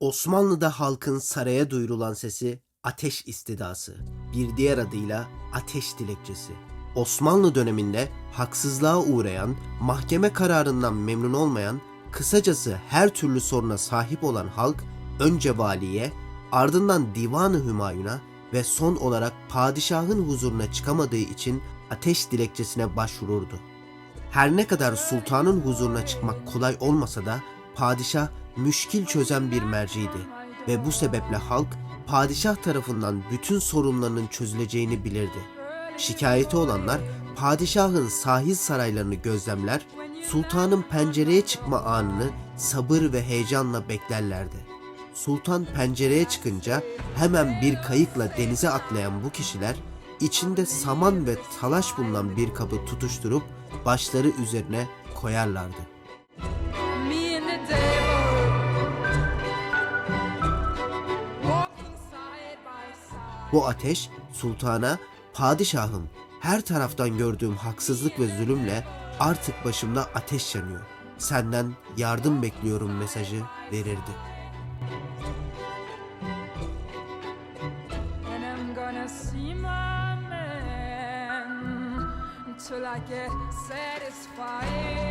Osmanlı'da halkın saraya duyurulan sesi ateş istidası, bir diğer adıyla ateş dilekçesi. Osmanlı döneminde haksızlığa uğrayan, mahkeme kararından memnun olmayan, kısacası her türlü soruna sahip olan halk önce valiye, ardından divanı hümayuna ve son olarak padişahın huzuruna çıkamadığı için ateş dilekçesine başvururdu. Her ne kadar sultanın huzuruna çıkmak kolay olmasa da padişah müşkil çözen bir merciydi ve bu sebeple halk padişah tarafından bütün sorunlarının çözüleceğini bilirdi. Şikayeti olanlar padişahın sahil saraylarını gözlemler, sultanın pencereye çıkma anını sabır ve heyecanla beklerlerdi. Sultan pencereye çıkınca hemen bir kayıkla denize atlayan bu kişiler içinde saman ve talaş bulunan bir kabı tutuşturup başları üzerine koyarlardı. Bu ateş sultana padişahım her taraftan gördüğüm haksızlık ve zulümle artık başımda ateş yanıyor. Senden yardım bekliyorum mesajı verirdi. Till I get satisfied.